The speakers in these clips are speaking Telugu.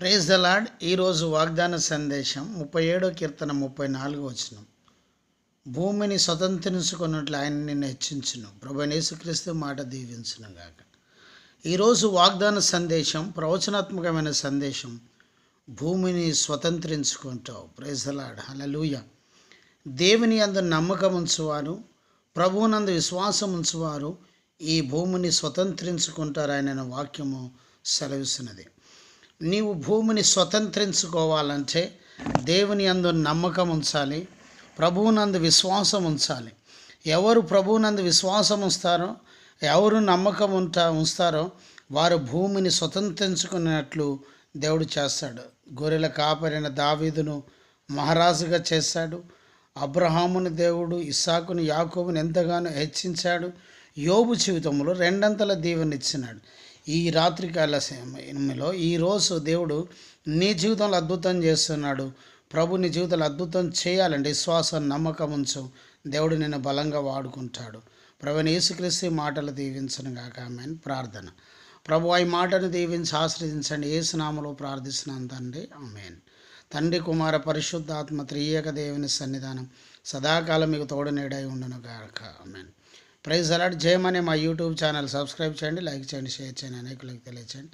ప్రేజ్ ద లాడ్ ఈరోజు వాగ్దాన సందేశం ముప్పై ఏడో కీర్తన ముప్పై నాలుగు వచనం. భూమిని స్వతంత్రించుకున్నట్లు ఆయన నిన్ను హెచ్చించును. ప్రభు యేసుక్రీస్తు మాట దీవించును గాక. ఈరోజు వాగ్దాన సందేశం ప్రవచనాత్మకమైన సందేశం. భూమిని స్వతంత్రించుకుంటావు. ప్రేజ్ ద లాడ్ హలలుయ దేవుని అందు నమ్మకం ఉంచువారు ప్రభువునందు విశ్వాసం ఉంచువారు ఈ భూమిని స్వతంత్రించుకుంటారు ఆయన వాక్యము సెలవిస్తున్నది. నీవు భూమిని స్వతంత్రించుకోవాలంటే దేవుని అందు నమ్మకం ఉంచాలి ప్రభువునందు విశ్వాసం ఉంచాలి. ఎవరు ప్రభువునందు విశ్వాసం ఉంస్తారో ఎవరు నమ్మకం ఉంటా ఉంస్తారో వారు భూమిని స్వతంత్రించుకున్నట్లు దేవుడు చేస్తాడు. గొర్రెల కాపరిన దావీదును మహారాజుగా చేశాడు. అబ్రహాముని దేవుడు ఇస్సాకుని యాకోబుని ఎంతగానో హెచ్చించాడు. యోబు జీవితంలో రెండంతల దీవెనిచ్చినాడు ఈ రాత్రికాల సమయంలో ఈరోజు దేవుడు నీ జీవితంలో అద్భుతం చేస్తున్నాడు. ప్రభు నీ జీవితంలో అద్భుతం చేయాలంటే విశ్వాసం నమ్మకం ఉంచు. దేవుడు నిన్ను బలంగా వాడుకుంటాడు. ప్రభుని యేసుక్రీస్తు మాటలు దీవించను గాక. ఆమెన్. ప్రార్థన. ప్రభు ఈ మాటను దీవించి ఆశ్రయించండి. ఏసునామలో ప్రార్థిస్తున్నాను తండ్రి. ఆమెన్. తండ్రి కుమార పరిశుద్ధాత్మ త్రియేక దేవుని సన్నిధానం సదాకాలం మీకు తోడునేడై ఉండను గాక. ఆమెన్. ప్రైజ్ అలాట్. జయమనే మా యూట్యూబ్ ఛానల్. సబ్స్క్రైబ్ చేయండి లైక్ చేయండి షేర్ చేయండి అనేకులకు తెలియచేయండి.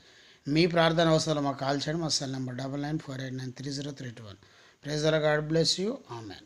మీ ప్రార్థన అవసరాలు మాకు కాల్ చేయండి. మా cell number double nine four eight nine three zero three two one. Praise అలా గాడ్ బ్లెస్ యూ. ఆమెన్.